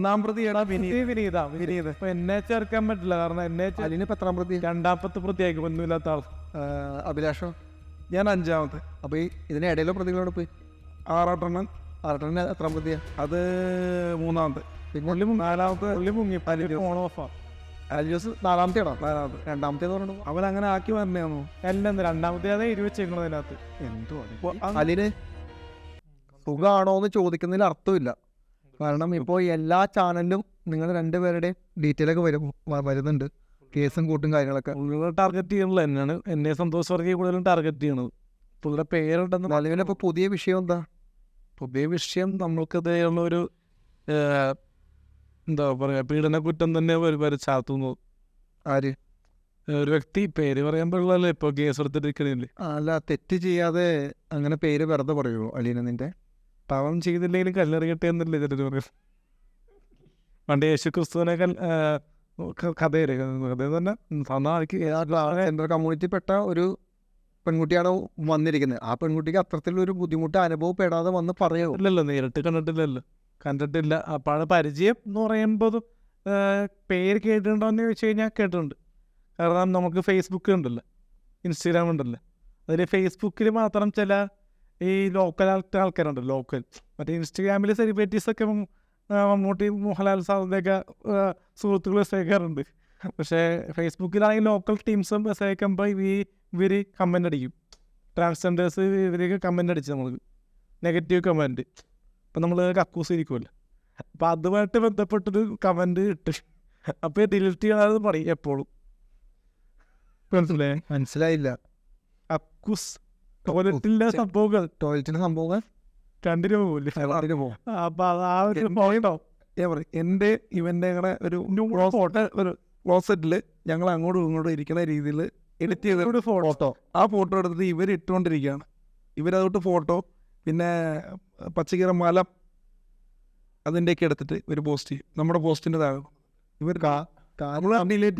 ഒന്നാം പ്രതി എടാ വിനീത്. വിനീത വിനീത് ഇപ്പൊ എന്നെ ചേർക്കാൻ പറ്റില്ല. കാരണം എന്നെ ചേ- അലിന് ഇപ്പൊ എത്രാം പ്രതി? രണ്ടാമത്തെ ഒന്നുമില്ലാത്ത ആൾ ആ, അഭിലാഷോ? ഞാൻ അഞ്ചാമത്തെ. അപ്പൊ ഈ ഇതിന് ഇടയിലോ പ്രതികളോട് പോയി? ആറാട്ടെണ്ണം ആറാട്ടെണ്ണ എത്രാം പ്രതിയാ? അത് മൂന്നാമത്തെ. പിന്നെ നാലാമത്തെ പുള്ളി മുങ്ങി. ഫോൺ ഓഫാ. അലിയോസ് നാലാമത്തെ. ഇടാം നാലാമത്തെ രണ്ടാമത്തെ പറഞ്ഞു അവൻ അങ്ങനെ ആക്കി വരണേന്നു എല്ലാം രണ്ടാമത്തെ അതേ വെച്ചേക്കണത് അതിനകത്ത് എന്തുവാണ് അലിന് സുഖമാണോ എന്ന് ചോദിക്കുന്നതിൽ അർത്ഥമില്ല. കാരണം ഇപ്പോൾ എല്ലാ ചാനലിലും നിങ്ങൾ രണ്ടുപേരുടെയും ഡീറ്റെയിൽ ഒക്കെ വരും വരുന്നുണ്ട്. കേസും കൂട്ടും കാര്യങ്ങളൊക്കെ. ടാർഗറ്റ് ചെയ്യണല്ലോ എന്നാണ് എന്നെ സന്തോഷ് വർഗീയ കൂടുതലും ടാർഗറ്റ് ചെയ്യണത് പുള്ളിയുടെ പേരുണ്ടെന്ന് നിലവിലിപ്പോൾ പുതിയ വിഷയം എന്താ? പുതിയ വിഷയം നമ്മൾക്കതേയുള്ള ഒരു എന്താ പറയുക പീഡന കുറ്റം തന്നെ വരച്ചാത്തുന്നു ആര്? ഒരു വ്യക്തി പേര് പറയാൻ പാടില്ലല്ലോ ഇപ്പോൾ കേസ് എടുത്തിട്ടിരിക്കണില്ലേ അല്ല തെറ്റ് ചെയ്യാതെ അങ്ങനെ പേര് വെറുതെ പറയുമോ അലീന നിന്റെ? പാവം ചെയ്തില്ലെങ്കിലും കല്ലെറിയട്ടെ എന്നല്ലേ ചിലർ പറയും പണ്ട് യേശു ക്രിസ്തുവിനെ കൽ കഥയില്ലേ കഥ തന്നെ സന്നാൾക്ക് കമ്മ്യൂണിറ്റി കമ്മ്യൂണിറ്റിപ്പെട്ട ഒരു പെൺകുട്ടിയാണ് വന്നിരിക്കുന്നത് ആ പെൺകുട്ടിക്ക് അത്തരത്തിലൊരു ബുദ്ധിമുട്ട് അനുഭവപ്പെടാതെ വന്ന് പറയുമോ ഇല്ലല്ലോ നേരിട്ട് കണ്ടിട്ടില്ലല്ലോ. കണ്ടിട്ടില്ല. അപ്പോൾ പരിചയം എന്ന് പറയുമ്പോൾ പേര് കേട്ടിട്ടുണ്ടോ എന്ന് ചോദിച്ചു കഴിഞ്ഞാൽ കേട്ടിട്ടുണ്ട്. കാരണം നമുക്ക് ഫേസ്ബുക്ക് ഉണ്ടല്ലോ. ഇൻസ്റ്റാഗ്രാം ഉണ്ടല്ലോ. അതിൽ ഫേസ്ബുക്കിൽ മാത്രം ചില ഈ ലോക്കൽ ആൾക്കാരുണ്ട് ലോക്കൽ മറ്റേ ഇൻസ്റ്റഗ്രാമിൽ സെലിബ്രിറ്റീസ് ആ, മമ്മൂട്ടി മോഹൻലാൽ സാറിന്റെയൊക്കെ സുഹൃത്തുക്കൾ മെസ്സേജ് പക്ഷേ ഫേസ്ബുക്കിലാണെങ്കിൽ ലോക്കൽ ടീംസും മെസ്സേജ് ഇവർ ഈ ഇവർ കമന്റ് അടിക്കും. ട്രാൻസ്ജെൻഡേഴ്സ് ഇവരൊക്കെ കമന്റ് അടിച്ചു നമ്മൾ നെഗറ്റീവ് കമന്റ് അപ്പം നമ്മൾ കക്കൂസ് ഇരിക്കുമല്ലോ അപ്പം അതുമായിട്ട് ബന്ധപ്പെട്ടൊരു കമന്റ് ഇട്ട്. അപ്പോൾ ഡിലീറ്റ് ചെയ്യാതെ പറയും എപ്പോഴും. മനസ്സിലായി? മനസ്സിലായില്ല. കക്കൂസ്. ടോയ്ലറ്റിലെ സംഭവങ്ങൾ. ടോയ്ലറ്റിന്റെ സംഭവം കണ്ടിന്യൂ പോകില്ലേ അതിന് പോകും അപ്പം അത് ആ ഒരു പോയിട്ടോ എന്റെ ഇവന്റെ കൂടെ ഒരു ഒരു ക്ലോസറ്റിൽ ഞങ്ങൾ അങ്ങോട്ടും ഇങ്ങോട്ടും ഇരിക്കുന്ന രീതിയിൽ എഡിറ്റ് ചെയ്ത ഫോട്ടോ ആ ഫോട്ടോ എടുത്തിട്ട് ഇവർ ഇട്ടുകൊണ്ടിരിക്കുകയാണ്. ഇവരതോട്ട് ഫോട്ടോ പിന്നെ പച്ചക്കറി മലം അതിന്റെയൊക്കെ എടുത്തിട്ട് ഇവർ പോസ്റ്റ് ചെയ്യും. നമ്മുടെ പോസ്റ്റിന്റെ താഴെ. ഇവർ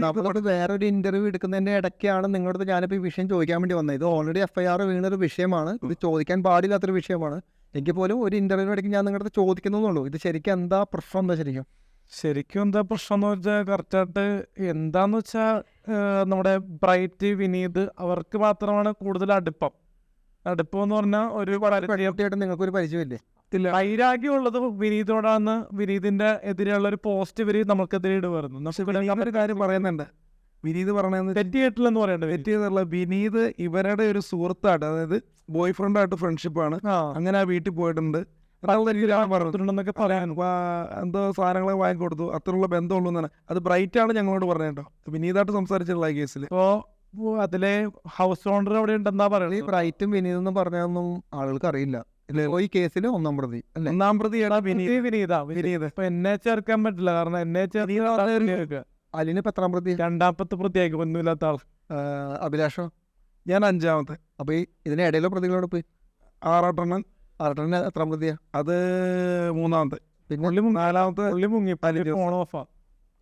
നമ്മളോട് വേറൊരു ഇന്റർവ്യൂ എടുക്കുന്നതിന്റെ ഇടയ്ക്കാണ് നിങ്ങളുടെ ഞാനിപ്പോ ഞാനിപ്പോൾ ഈ വിഷയം ചോദിക്കാൻ വേണ്ടി വന്നത്. ഇത് ഓൾറെഡി എഫ് ഐ ആർ വീണൊരു വിഷയമാണ്. ഇത് ചോദിക്കാൻ പാടില്ലാത്തൊരു വിഷയമാണ്. എങ്കിൽ പോലും ഒരു ഇന്റർവ്യൂ ഇടയ്ക്ക് ഞാൻ നിങ്ങളുടെ അടുത്ത് ചോദിക്കുന്നുള്ളൂ ഇത് ശരിക്കും എന്താ പ്രശ്നം എന്താ ശരിക്കും ശരിക്കും എന്താ പ്രശ്നം എന്ന് വെച്ചാൽ കറക്റ്റായിട്ട് എന്താന്ന് വെച്ചാൽ നമ്മുടെ ബ്രൈറ്റ് വിനീത് അവർക്ക് മാത്രമാണ് കൂടുതൽ അടുപ്പം. അടുപ്പം എന്ന് പറഞ്ഞാൽ ഒരു നിങ്ങൾക്ക് ഒരു പരിചയമില്ലേ? വൈരാഗ്യമുള്ളത് വിനീതോടാന്ന് വിനീതിന്റെ എതിരെയുള്ള ഒരു പോസ്റ്റ് ഇവർ നമുക്കെതിരെ ഇടുവായിരുന്നു. ഒരു കാര്യം പറയുന്നുണ്ട്. വിനീത് പറയണെന്ന് തെറ്റിയിട്ടില്ലെന്ന് പറയണ്ടേ വെറ്റി എന്നുള്ള വിനീത് ഇവരുടെ ഒരു സുഹൃത്തായിട്ട് അതായത് ബോയ് ഫ്രണ്ടായിട്ട് ഫ്രണ്ട്ഷിപ്പാണ് അങ്ങനെ ആ വീട്ടിൽ പോയിട്ടുണ്ട്. പറഞ്ഞു പറഞ്ഞിട്ടുണ്ടെന്നൊക്കെ പറയാൻ എന്തോ സാധനങ്ങൾ വാങ്ങിക്കൊടുത്തു. അത്രയുള്ള ബന്ധമുള്ളൂ എന്നാണ്. അത് ബ്രൈറ്റ് ആണ് ഞങ്ങളോട് പറഞ്ഞത് കേട്ടോ. വിനീതായിട്ട് സംസാരിച്ചിട്ടുള്ള കേസിൽ ഇപ്പോ അതിലെ ഹൗസ് ഓണർ അവിടെ ഉണ്ടെന്നാ പറയുന്നത് ബ്രൈറ്റും വിനീതെന്നും പറഞ്ഞതൊന്നും ആളുകൾക്ക് അറിയില്ല. ഈ കേസിൽ ഒന്നാം പ്രതി ഒന്നാം പ്രതി വിനീത്. വിനീത ഇപ്പൊ എന്നെ ചേർക്കാൻ പറ്റില്ല കാരണം എന്നെ ചേർക്കാൻ അലിന് എത്രാം പ്രതി? രണ്ടാമത്തെ പ്രതിയാക്കി ഒന്നുമില്ലാത്ത ആൾ അഭിലാഷോ? ഞാൻ അഞ്ചാമത്തെ. അപ്പൊ ഈ ഇതിന് ഇടയിലോ പ്രതികളോട് പോയി? ആറാട്ടെണ്ണം. ആറട്ടെണ്ണ എത്രാം പ്രതിയാ? അത് മൂന്നാമത്തെ. നാലാമത്തെ. ഫോൺ ഓഫാ.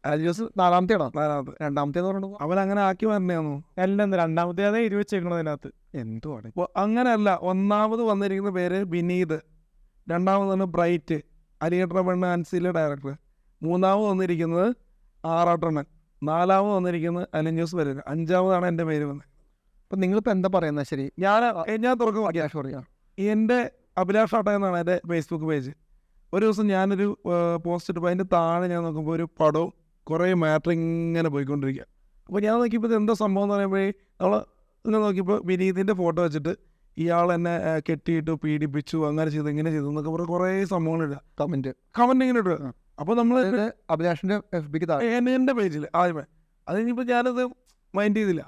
അലിയോസ് നാലാമത്തെ ആണോ നാലാമത്തെ രണ്ടാമത്തെ പറഞ്ഞു അവൻ അങ്ങനെ ആക്കി വരണേന്നു എല്ലാം രണ്ടാമത്തെ അതേ ഇരുവ വെച്ചേക്കണോ അതിനകത്ത്. എന്തുവാണ്? അങ്ങനെയല്ല ഒന്നാമത് വന്നിരിക്കുന്ന പേര് വിനീത്. രണ്ടാമത് വന്ന് ബ്രൈറ്റ് അലിഗട്ട പെണ്ണ് അൻസിലെ ഡയറക്ടർ. മൂന്നാമത് വന്നിരിക്കുന്നത് ആറാട്ടണ്ണൻ. നാലാമത് വന്നിരിക്കുന്നത് അലഞ്ചോസ് വരും അഞ്ചാമതാണ് എന്റെ പേര് വന്നത്. അപ്പൊ നിങ്ങളിപ്പോൾ എന്താ പറയുന്നത് ശരി? ഞാൻ ഞാൻ തുറക്കും. അഭിലാഷ് പറയാം എന്റെ അഭിലാഷ് ആട്ട എന്നാണ് എന്റെ ഫേസ്ബുക്ക് പേജ്. ഒരു ദിവസം ഞാനൊരു പോസ്റ്റ് ഇട്ടപ്പോൾ അതിന്റെ താഴെ ഞാൻ നോക്കുമ്പോൾ ഒരു പടവും കുറേ മാറ്റർ ഇങ്ങനെ പോയിക്കൊണ്ടിരിക്കുക അപ്പോൾ ഞാൻ നോക്കിയപ്പോൾ ഇത് എന്താ സംഭവം എന്ന് പറയുമ്പോഴേ നമ്മൾ ഇങ്ങനെ നോക്കിയപ്പോൾ വിനീതിന്റെ ഫോട്ടോ വെച്ചിട്ട് ഇയാൾ എന്നെ കെട്ടിയിട്ട് പീഡിപ്പിച്ചു അങ്ങനെ ചെയ്തു ഇങ്ങനെ ചെയ്തു എന്നൊക്കെ പറഞ്ഞ് കുറേ സംഭവങ്ങളില്ല കമന്റ്. കമന്റ് ഇങ്ങനെ ഇടുക. അപ്പോൾ നമ്മൾ അഭിലാഷിന്റെ എഫ് ബിക്ക് എന്റെ പേജിൽ ആദ്യമേ. അത് ഇനിയിപ്പോൾ ഞാനത് മൈൻഡ് ചെയ്തില്ല.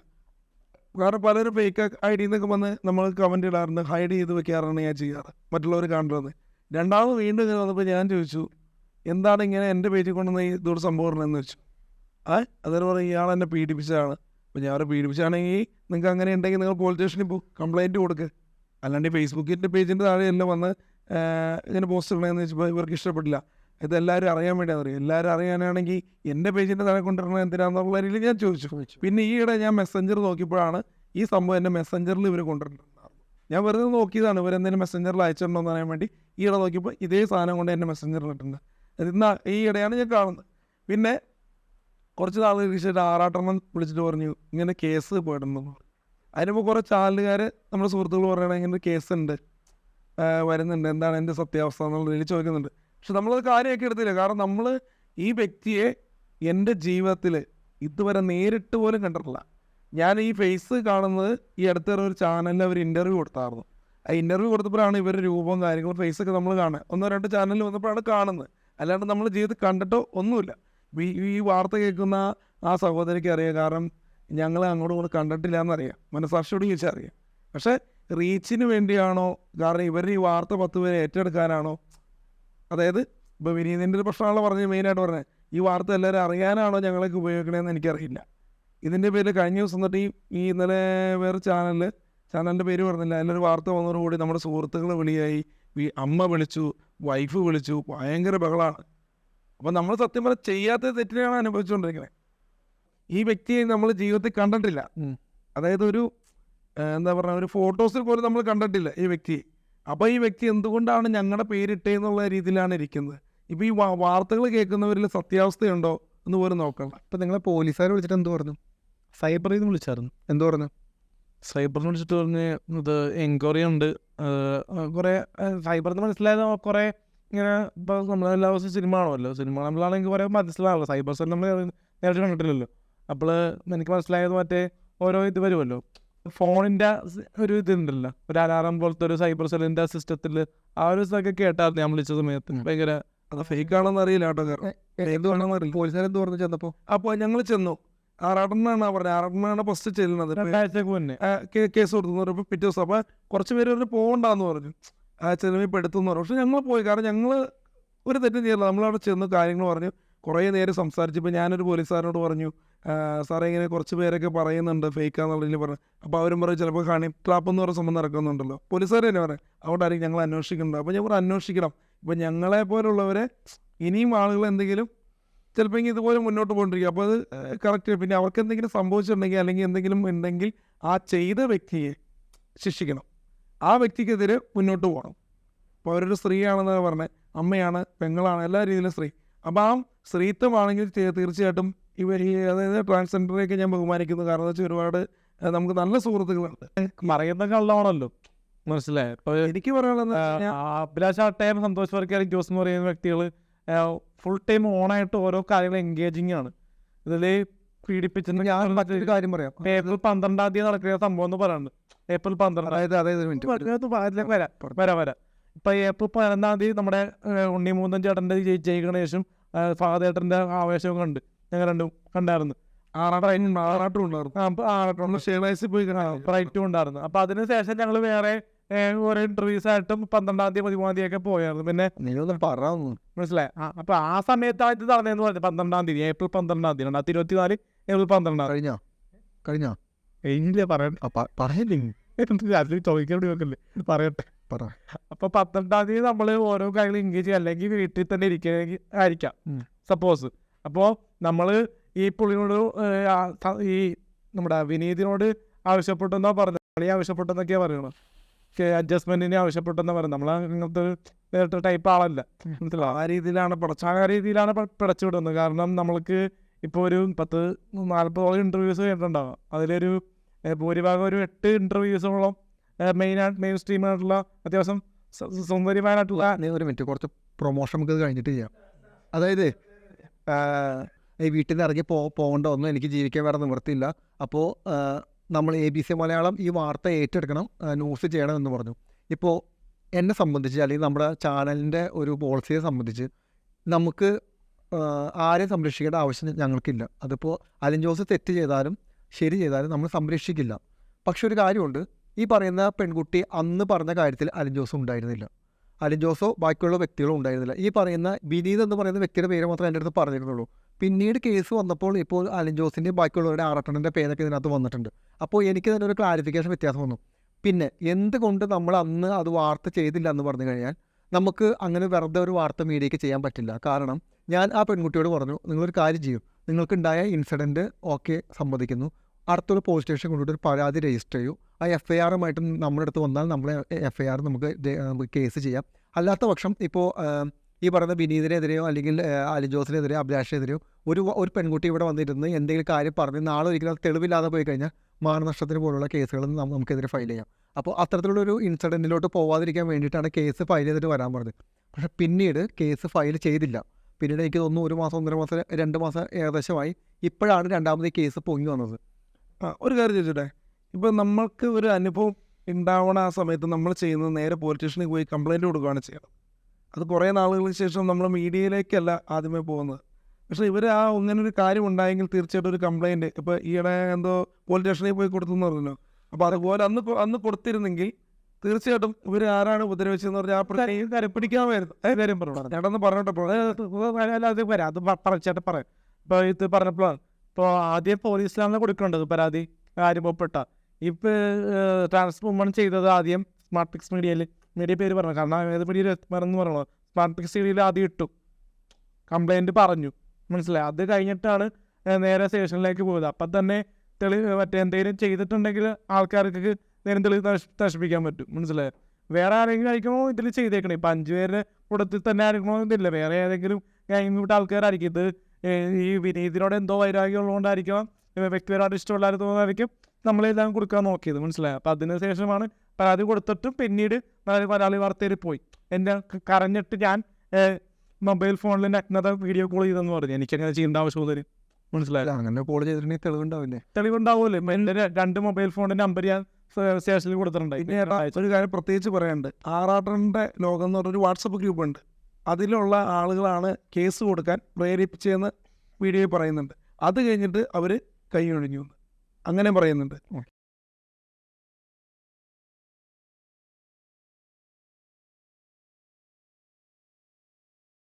കാരണം പലരും ഫേക്ക് ഐ ഡി എന്നൊക്കെ വന്ന് നമ്മൾ കമന്റ് ഇടാറുണ്ട് ഹൈഡ് ചെയ്ത് വെക്കാറാണ് ഞാൻ ചെയ്യാറ് മറ്റുള്ളവർ കാണുന്നത്. രണ്ടാമത് വീണ്ടും ഇങ്ങനെ വന്നപ്പോൾ ഞാൻ ചോദിച്ചു എന്താണ് ഇങ്ങനെ എന്റെ പേജിൽ കൊണ്ടുവന്ന ഈ ഇതോട് സംഭവം എന്ന് വെച്ചു. ആ അതൊരു പറയും ഇയാൾ എന്നെ പീഡിപ്പിച്ചതാണ്. അപ്പോൾ ഞാൻ അവരെ പീഡിപ്പിച്ചാണെങ്കിൽ നിങ്ങൾക്ക് അങ്ങനെ ഉണ്ടെങ്കിൽ നിങ്ങൾ പോലീസ് സ്റ്റേഷനിൽ പോകും കംപ്ലയിന്റ് കൊടുക്കുക അല്ലാണ്ട് ഫേസ്ബുക്കിന്റെ പേജിന്റെ താഴെ എല്ലാം വന്ന് ഇങ്ങനെ പോസ്റ്റ് ഇടണമെന്ന് വെച്ചപ്പോൾ ഇവർക്ക് ഇഷ്ടപ്പെട്ടില്ല. ഇത് എല്ലാവരും അറിയാൻ വേണ്ടിയാണ് അറിയാം എല്ലാവരും അറിയാനാണെങ്കിൽ എന്റെ പേജിന്റെ താഴെ കൊണ്ടുവരണം എന്തിനാണെന്നുള്ള രീതിയിൽ ഞാൻ ചോദിച്ചു. പിന്നെ ഈയിടെ ഞാൻ മെസ്സഞ്ചർ നോക്കിയപ്പോഴാണ് ഈ സംഭവം എന്റെ മെസ്സഞ്ചറിൽ ഇവർ കൊണ്ടുവരുന്നുണ്ടായിരുന്നു ഞാൻ വെറുതെ നോക്കിയതാണ് ഇവരെന്തെങ്കിലും മെസ്സഞ്ചറിൽ അയച്ചിട്ടുണ്ടോ എന്ന് അറിയാൻ വേണ്ടി. ഈയിടെ നോക്കിയപ്പോൾ ഇതേ സാധനം കൊണ്ട് എന്റെ മെസ്സഞ്ചറിൽ ഇട്ടിട്ടുണ്ട്. ഇന്ന് ഈ ഇടയാണ് ഞാൻ കാണുന്നത്. പിന്നെ കുറച്ച് നാൾ കഴിച്ചിട്ട് ആറാട്ടെണ്ണം വിളിച്ചിട്ട് പറഞ്ഞു ഇങ്ങനെ കേസ് പോയിട്ടുണ്ടെന്ന് പറഞ്ഞു അതിനിപ്പോൾ കുറേ ചാനലുകാർ നമ്മുടെ സുഹൃത്തുക്കൾ പറയണ ഇങ്ങനെ ഒരു കേസ് ഉണ്ട് വരുന്നുണ്ട്. എന്താണ് എന്റെ സത്യാവസ്ഥ എന്നുള്ള രീതിയിൽ ചോദിക്കുന്നുണ്ട്. പക്ഷെ നമ്മളത് കാര്യമൊക്കെ എടുത്തില്ല. കാരണം നമ്മൾ ഈ വ്യക്തിയെ എന്റെ ജീവിതത്തിൽ ഇതുവരെ നേരിട്ട് പോലും കണ്ടിട്ടില്ല. ഞാൻ ഈ ഫേസ് കാണുന്നത് ഈ അടുത്തൊരു ഒരു ചാനലിൽ അവർ ഇന്റർവ്യൂ കൊടുത്തായിരുന്നു. ആ ഇന്റർവ്യൂ കൊടുത്തപ്പോഴാണ് ഇവരുടെ രൂപവും കാര്യങ്ങളും ഫേസൊക്കെ നമ്മൾ കാണുക. ഒന്നോ രണ്ട് ചാനലിൽ വന്നപ്പോഴാണ് കാണുന്നത്. അല്ലാണ്ട് നമ്മൾ ജീവിതത്തിൽ കണ്ടിട്ടോ ഒന്നുമില്ല. ഈ വാർത്ത കേൾക്കുന്ന ആ സഹോദരിക്ക് അറിയാം. കാരണം ഞങ്ങൾ അങ്ങോട്ടും ഇങ്ങോട്ട് കണ്ടിട്ടില്ല എന്നറിയാം മനസ്സാക്ഷിയോട് ചോദിച്ചാൽ അറിയാം. പക്ഷേ റീച്ചിന് വേണ്ടിയാണോ? കാരണം ഇവർ ഈ വാർത്ത പത്ത് പേരെ ഏറ്റെടുക്കാനാണോ? അതായത് ഇപ്പോൾ വിനീതിന്റെ ഒരു പ്രശ്നമാണല്ലോ പറഞ്ഞത് മെയിനായിട്ട് പറഞ്ഞത്. ഈ വാർത്ത എല്ലാവരും അറിയാനാണോ ഞങ്ങളൊക്കെ ഉപയോഗിക്കണമെന്ന് എനിക്കറിയില്ല. ഇതിന്റെ പേര് കഴിഞ്ഞ ദിവസം തൊട്ട് ഈ ഈ ഇന്നലെ വേറെ ചാനലിൽ ചാനലിന്റെ പേര് പറഞ്ഞില്ല. അതിലൊരു വാർത്ത വന്നതോടുകൂടി നമ്മുടെ സുഹൃത്തുക്കൾ വിളിയായി. അമ്മ വിളിച്ചു. വൈഫ് വിളിച്ചു. ഭയങ്കര ബഹളമാണ് അപ്പം നമ്മൾ സത്യം പറഞ്ഞാൽ ചെയ്യാത്ത തെറ്റിനെയാണ് അനുഭവിച്ചുകൊണ്ടിരിക്കുന്നത് ഈ വ്യക്തിയെ നമ്മൾ ജീവിതത്തിൽ കണ്ടിട്ടില്ല. അതായത് ഒരു എന്താ പറയുക ഒരു ഫോട്ടോസിൽ പോലും നമ്മൾ കണ്ടിട്ടില്ല ഈ വ്യക്തിയെ അപ്പോൾ ഈ വ്യക്തി എന്തുകൊണ്ടാണ് ഞങ്ങളുടെ പേരിട്ടേന്നുള്ള രീതിയിലാണ് ഇരിക്കുന്നത്? ഇപ്പോൾ ഈ വാ- വാർത്തകൾ കേൾക്കുന്നവരിൽ സത്യാവസ്ഥയുണ്ടോ എന്ന് പോലും നോക്കണം ഇപ്പം നിങ്ങളെ പോലീസുകാർ വിളിച്ചിട്ട് എന്ത് പറഞ്ഞു? സൈബറിൽ നിന്ന് വിളിച്ചായിരുന്നു. എന്ത് പറഞ്ഞു? സൈബറിൽ വിളിച്ചിട്ട് പറഞ്ഞ് ഇത് എൻക്വയറി ഉണ്ട്. കുറേ സൈബർ എന്ന് മനസ്സിലായത് കുറേ ഇങ്ങനെ ഇപ്പോൾ നമ്മളെല്ലാ ദിവസവും സിനിമ ആണല്ലോ സിനിമ നമ്മളാണെങ്കിൽ കുറേ മനസ്സിലാവുള്ളൂ സൈബർ സെൽ നമ്മൾ നേരിട്ട് കണ്ടിട്ടില്ലല്ലോ. അപ്പോൾ എനിക്ക് മനസ്സിലായത് മറ്റേ ഓരോ ഇത് വരുമല്ലോ. ഫോണിന്റെ ഒരു ഇതുണ്ടല്ലോ. ഒരു അലാറം പോലത്തെ ഒരു സൈബർ സെല്ലിന്റെ സിസ്റ്റത്തിൽ ആ ഒരു ഇതൊക്കെ കേട്ടായിരുന്നു ഞാൻ വിളിച്ച സമയത്ത്. ഭയങ്കര അത് ഫേക്ക് ആണെന്ന് അറിയില്ല കേട്ടോ പോലീസുകാരെന്ത് പറഞ്ഞു ചെന്നപ്പോൾ അപ്പോൾ ഞങ്ങൾ ചെന്നു. ആറാട്ടനാണ് പറഞ്ഞത് ആറാട്ടനാണ് ഫസ്റ്റ് ചെല്ലുന്നത്. കേസ് കൊടുത്തു പറയുമ്പോൾ പിറ്റേ ദിവസം അപ്പം കുറച്ച് പേര് പറഞ്ഞു പോകണ്ടെന്ന് പറഞ്ഞു. ആ ചെലവിൽ പെടുത്തുന്നു പറഞ്ഞു. പക്ഷെ ഞങ്ങൾ പോയി. കാരണം ഞങ്ങൾ ഒരു തെറ്റും ചെയ്യില്ല നമ്മളവിടെ ചെന്ന് കാര്യങ്ങൾ പറഞ്ഞു. കുറേ നേരം സംസാരിച്ചപ്പോൾ ഞാനൊരു പോലീസുകാരനോട് പറഞ്ഞു സാറേ ഇങ്ങനെ കുറച്ച് പേരൊക്കെ പറയുന്നുണ്ട്. ഫേക്കാന്നുള്ള രീതിയിൽ പറഞ്ഞു. അപ്പോൾ അവരും പറയും ചിലപ്പോൾ കാണി ട്രാപ്പ് എന്ന് പറഞ്ഞ സംബന്ധം നടക്കുന്നുണ്ടല്ലോ. പോലീസുകാർ തന്നെ പറയാം അതുകൊണ്ടായിരിക്കും ഞങ്ങൾ അന്വേഷിക്കുന്നുണ്ട് അപ്പോൾ ഞങ്ങൾ അന്വേഷിക്കണം. ഇപ്പം ഞങ്ങളെ പോലുള്ളവരെ ഇനിയും ആളുകൾ എന്തെങ്കിലും ചിലപ്പോൾ ഇതുപോലെ മുന്നോട്ട് പോകൊണ്ടിരിക്കും അപ്പോൾ അത് കറക്റ്റ് പിന്നെ അവർക്ക് എന്തെങ്കിലും സംഭവിച്ചിട്ടുണ്ടെങ്കിൽ അല്ലെങ്കിൽ എന്തെങ്കിലും ഉണ്ടെങ്കിൽ ആ ചെയ്ത വ്യക്തിയെ ശിക്ഷിക്കണം. ആ വ്യക്തിക്കെതിരെ മുന്നോട്ട് പോകണം. അപ്പോൾ അവരൊരു സ്ത്രീയാണെന്ന് പറഞ്ഞത് അമ്മയാണ് പെങ്ങളാണ് എല്ലാ രീതിയിലും സ്ത്രീ. അപ്പോൾ ആ സ്ത്രീത്വമാണെങ്കിൽ തീർച്ചയായിട്ടും ഇവർ ഈ അതായത് ട്രാൻസ്ജെൻഡറെയൊക്കെ ഞാൻ ബഹുമാനിക്കുന്നു. കാരണം എന്ന് വെച്ചാൽ ഒരുപാട് നമുക്ക് നല്ല സുഹൃത്തുക്കളുണ്ട്. പറയുന്ന കള്ളമാണല്ലോ മനസ്സിലായി? ഇപ്പോൾ എനിക്ക് പറയാനുള്ളത് അഭിലാഷ് ആട്ടയം സന്തോഷ് വർക്കാരും ജോസ് എന്ന് പറയുന്ന വ്യക്തികൾ ഫുൾ ടൈം ഓണായിട്ട് ഓരോ കാര്യങ്ങൾ എൻഗേജിങ് ആണ്. ഇതിൽ പീഡിപ്പിച്ചിട്ട് ഞാൻ മറ്റൊരു കാര്യം പറയാം. ഏപ്രിൽ പന്ത്രണ്ടാം തീയതി നടക്കുന്ന സംഭവം എന്ന് പറയുന്നത് ഏപ്രിൽ പന്ത്രണ്ടാം അതായത് അതായത് മിനിറ്റ് വരാം വരാം വരാം. ഇപ്പൊ ഏപ്രിൽ പതിനൊന്നാം തീയതി നമ്മുടെ ഉണ്ണി മൂന്നൻ ചേട്ടന്റെ ജയി- ജയ് ഗണേശും ഫാദേട്ടന്റെ ആവേശവും കണ്ട് ഞങ്ങൾ രണ്ടും കണ്ടായിരുന്നു. ആറാട്ടും ആറാട്ടും ഉണ്ടായിരുന്നു. ആറട്ടം നമ്മൾ ഷേണൈസിൽ പോയി റൈറ്റും ഉണ്ടായിരുന്നു. അപ്പൊ അതിനുശേഷം ഞങ്ങൾ വേറെ ഓരോ ഇന്റർവ്യൂസ് ആയിട്ടും പന്ത്രണ്ടാം തീയതി പതിമൂന്നാം തീയതി ഒക്കെ പോയായിരുന്നു. പിന്നെ നിങ്ങളൊന്നും പറഞ്ഞു മനസ്സിലായി? അപ്പൊ ആ സമയത്താണ് ഇത് നടന്നതെന്ന് പറഞ്ഞത്. പന്ത്രണ്ടാം തീയതി ഏപ്രിൽ പന്ത്രണ്ടാം തീയതി രണ്ടായിരത്തി ഇരുപത്തി നാല് ഏപ്രിൽ പന്ത്രണ്ടാം കഴിഞ്ഞോ? കഴിഞ്ഞോ? കഴിഞ്ഞില്ലേ പറയാൻ പറയല്ലേ? അതിൽ ചോദിക്കാൻ വെക്കല്ലേ പറയട്ടെ. പറ. അപ്പൊ പന്ത്രണ്ടാം തീയതി നമ്മൾ ഓരോ കാര്യങ്ങൾ എൻഗേജ് ചെയ്യുക. അല്ലെങ്കിൽ വീട്ടിൽ തന്നെ ഇരിക്കണമെങ്കിൽ ആയിരിക്കാം. സപ്പോസ് അപ്പോൾ നമ്മൾ ഈ പുള്ളിനോട് ആ ത- ഈ നമ്മുടെ വിനീതിനോട് ആവശ്യപ്പെട്ടെന്നോ പറഞ്ഞു ആവശ്യപ്പെട്ടെന്നൊക്കെയാ പറയണം അഡ്ജസ്റ്റ്മെന്റിന് ആവശ്യപ്പെട്ടെന്ന് പറയും നമ്മൾ അങ്ങനത്തെ നേരിട്ട് ടൈപ്പ് ആളല്ല. മനസ്സിലാവും ആ രീതിയിലാണ് പടച്ച ആ രീതിയിലാണ് പിടച്ചു വിടുന്നത്. കാരണം നമ്മൾക്ക് ഇപ്പോൾ ഒരു പത്ത് നാൽപ്പതോളം ഇന്റർവ്യൂസ് കേട്ടിട്ടുണ്ടാകും അതിലൊരു ഭൂരിഭാഗം ഒരു എട്ട് ഇന്റർവ്യൂസോളം മെയിൻ ആയിട്ട് മെയിൻ സ്ട്രീമായിട്ടുള്ള അത്യാവശ്യം സൗന്ദര്യമായിട്ടുള്ള ഒരു മിനിറ്റ് കുറച്ച് പ്രൊമോഷൻ നമുക്ക് കഴിഞ്ഞിട്ട് ചെയ്യാം. അതായത് ഈ വീട്ടിൽ നിന്ന് ഇറങ്ങി പോ പോകേണ്ട ഒന്നും എനിക്ക് ജീവിക്കാൻ വേറെ നിവൃത്തിയില്ല. അപ്പോൾ നമ്മൾ എ ബി സി മലയാളം ഈ വാർത്ത ഏറ്റെടുക്കണം ന്യൂസ് ചെയ്യണം എന്ന് പറഞ്ഞു. ഇപ്പോൾ എന്നെ സംബന്ധിച്ച് അല്ലെങ്കിൽ നമ്മുടെ ചാനലിന്റെ ഒരു പോളിസിയെ സംബന്ധിച്ച് നമുക്ക് ആരെ സംരക്ഷിക്കേണ്ട ആവശ്യം ഞങ്ങൾക്കില്ല. അതിപ്പോൾ അലൻ ജോസ് തെറ്റ് ചെയ്താലും ശരി ചെയ്താലും നമ്മൾ സംരക്ഷിക്കില്ല. പക്ഷെ ഒരു കാര്യമുണ്ട് ഈ പറയുന്ന പെൺകുട്ടി അന്ന് പറഞ്ഞ കാര്യത്തിൽ അലൻ ജോസ് ഉണ്ടായിരുന്നില്ല. അലൻ ജോസോ ബാക്കിയുള്ള വ്യക്തികളോ ഉണ്ടായിരുന്നില്ല. ഈ പറയുന്ന വിനീത് എന്ന് പറയുന്ന വ്യക്തിയുടെ പേര് മാത്രമേ എന്റെ അടുത്ത് പറഞ്ഞിട്ടുള്ളൂ പിന്നീട് കേസ് വന്നപ്പോൾ ഇപ്പോൾ അലിൻ ജോസിന്റെയും ബാക്കിയുള്ളവരുടെ ആറട്ടണിന്റെ പേരൊക്കെ ഇതിനകത്ത് വന്നിട്ടുണ്ട്. അപ്പോൾ എനിക്ക് തന്നെ ഒരു ക്ലാരിഫിക്കേഷൻ വ്യത്യാസം വന്നു. പിന്നെ എന്തുകൊണ്ട് നമ്മൾ അന്ന് അത് വാർത്ത ചെയ്തില്ല എന്ന് പറഞ്ഞു കഴിഞ്ഞാൽ നമുക്ക് അങ്ങനെ വെറുതെ ഒരു വാർത്ത മീഡിയയ്ക്ക് ചെയ്യാൻ പറ്റില്ല. കാരണം ഞാൻ ആ പെൺകുട്ടിയോട് പറഞ്ഞു നിങ്ങളൊരു കാര്യം ചെയ്യും. നിങ്ങൾക്കുണ്ടായ ഇൻസിഡന്റ് ഓക്കെ സമ്മതിക്കുന്നു. അടുത്തൊരു പോലീസ് സ്റ്റേഷൻ കൊണ്ടുപോയിട്ട് ഒരു പരാതി രജിസ്റ്റർ ചെയ്യൂ. ആ എഫ് ഐ ആറുമായിട്ട് നമ്മുടെ അടുത്ത് വന്നാൽ നമ്മൾ എഫ് ഐ ആർ നമുക്ക് കേസ് ചെയ്യാം. അല്ലാത്ത പക്ഷം ഇപ്പോൾ ഈ പറയുന്ന വിനീതിനെതിരെയോ അല്ലെങ്കിൽ അലി ജോസിനെതിരെയോ അഭിലാഷിനെതിരെയോ ഒരു ഒരു പെൺകുട്ടി ഇവിടെ വന്നിരുന്ന് എന്തെങ്കിലും കാര്യം പറഞ്ഞ് നാളെ ഒരിക്കലും തെളിവില്ലാതെ പോയി കഴിഞ്ഞാൽ മാനനഷ്ടത്തിന് പോലുള്ള കേസുകൾ നമുക്കെതിരെ ഫയൽ ചെയ്യാം. അപ്പോൾ അത്തരത്തിലുള്ള ഒരു ഇൻസിഡന്റിലോട്ട് പോവാതിരിക്കാൻ വേണ്ടിയിട്ടാണ് കേസ് ഫയൽ ചെയ്തിട്ട് വരാൻ പറഞ്ഞത്. പക്ഷേ പിന്നീട് കേസ് ഫയൽ ചെയ്തില്ല. പിന്നീട് എനിക്ക് തോന്നുന്നു ഒരു മാസം ഒന്നര മാസം രണ്ട് മാസം ഏകദേശമായി ഇപ്പോഴാണ് രണ്ടാമത് കേസ് പൊങ്ങി വന്നത്. ഒരു കാര്യം ചോദിച്ചോട്ടെ? ഇപ്പോൾ നമ്മൾക്ക് ഒരു അനുഭവം ഉണ്ടാവണ ആ സമയത്ത് നമ്മൾ ചെയ്യുന്നത് നേരെ പോലീസ് സ്റ്റേഷനിൽ പോയി കംപ്ലയിന്റ് കൊടുക്കുകയാണ് ചെയ്യണം. അത് കുറേ നാളുകൾക്ക് ശേഷം നമ്മൾ മീഡിയയിലേക്കല്ല ആദ്യമേ പോകുന്നത്. പക്ഷേ ഇവർ ആ അങ്ങനെ ഒരു കാര്യം ഉണ്ടായെങ്കിൽ തീർച്ചയായിട്ടും ഒരു കംപ്ലൈന്റ് ഇപ്പോൾ ഈയിടെ എന്തോ പോലീസ് സ്റ്റേഷനിൽ പോയി കൊടുത്തു എന്ന് പറഞ്ഞല്ലോ. അപ്പോൾ അതുപോലെ അന്ന് അന്ന് കൊടുത്തിരുന്നെങ്കിൽ തീർച്ചയായിട്ടും ഇവർ ആരാണ് ഉപദ്രവിച്ചതെന്ന് പറഞ്ഞാൽ ആ പ്രശ്നം കാര്യം പിടിക്കാമായിരുന്നു. കാര്യം പറഞ്ഞു ചേട്ടന്ന് പറഞ്ഞോട്ടെ അല്ല അത് വരാം. അത് പറഞ്ഞിട്ട് ചേട്ടൻ പറയാം. ഇപ്പോൾ ഇത് പറഞ്ഞപ്പോഴാണ് ഇപ്പോൾ ആദ്യം പോലീസിലാണ് കൊടുക്കേണ്ടത് പരാതി. അനുഭവപ്പെട്ട ഇപ്പോൾ ട്രാൻസ്ഫോമൺ ചെയ്തത് ആദ്യം സ്മാർട്ട് ഫിക്സ് മീഡിയയിൽ മീഡിയ പേര് പറഞ്ഞു. കാരണം ഏത് മീഡിയ പറഞ്ഞു പറയണോ സ്മാർട്ട് മീഡിയയിൽ ആദ്യം ഇട്ടു. കംപ്ലൈന്റ് പറഞ്ഞു. മനസ്സിലായി? അത് കഴിഞ്ഞിട്ടാണ് നേരെ സ്റ്റേഷനിലേക്ക് പോയത്. അപ്പം തന്നെ തെളി മറ്റേ എന്തെങ്കിലും ചെയ്തിട്ടുണ്ടെങ്കിൽ ആൾക്കാർക്ക് നേരം നശ്- നശിപ്പിക്കാൻ പറ്റും. മനസ്സിലായി? വേറെ ആരെങ്കിലും ആയിരിക്കുമോ ഇതിൽ ചെയ്തേക്കണേ? ഇപ്പം അഞ്ച് പേരുടെ കൂടത്തിൽ തന്നെ ആയിരിക്കണോ എന്നില്ല. വേറെ ഏതെങ്കിലും ഗ്യാങ് വിട്ട ആൾക്കാരായിരിക്കും. ഇത് ഈ വിനീതിനോട് എന്തോ വൈരാഗ്യം ഉള്ളതുകൊണ്ടായിരിക്കണം വ്യക്തിപരമായിട്ട് ഇഷ്ടമുള്ളവർ വ്യക്തിപരമായിട്ട് ഇഷ്ടമുള്ളതായിരിക്കും നമ്മളെല്ലാം കൊടുക്കാൻ നോക്കിയത് മനസ്സിലായോ? അപ്പം അതിന് ശേഷമാണ് പരാതി കൊടുത്തിട്ടും പിന്നീട് പരാതി വാർത്തയിൽ പോയി. എന്റെ കരഞ്ഞിട്ട് ഞാൻ മൊബൈൽ ഫോണിൽ നഗ്നത വീഡിയോ കോൾ ചെയ്തെന്ന് പറഞ്ഞു. എനിക്കങ്ങനെ ചെയ്യേണ്ട ആവശ്യമുള്ളത് മനസ്സിലായോ? അല്ല അങ്ങനെ കോൾ ചെയ്തിട്ടുണ്ടെങ്കിൽ തെളിവുണ്ടാവില്ലേ? തെളിവുണ്ടാവുമല്ലോ എന്റെ രണ്ട് മൊബൈൽ ഫോണിന്റെ നമ്പർ ഞാൻ സ്റ്റേ- സ്റ്റേഷനിൽ കൊടുത്തിട്ടുണ്ടായി. പിന്നെ ഒരു കാര്യം പ്രത്യേകിച്ച് പറയാനുണ്ട്. ആറാട്ടറിന്റെ ലോകം എന്ന് പറഞ്ഞൊരു വാട്സപ്പ് ഗ്രൂപ്പ് ഉണ്ട്. അതിലുള്ള ആളുകളാണ് കേസ് കൊടുക്കാൻ പ്രേരിപ്പിച്ചതെന്ന് വീഡിയോയിൽ പറയുന്നുണ്ട്. അത് കഴിഞ്ഞിട്ട് അവർ കൈയൊഴിഞ്ഞു. അങ്ങനെ പറയുന്നുണ്ട്.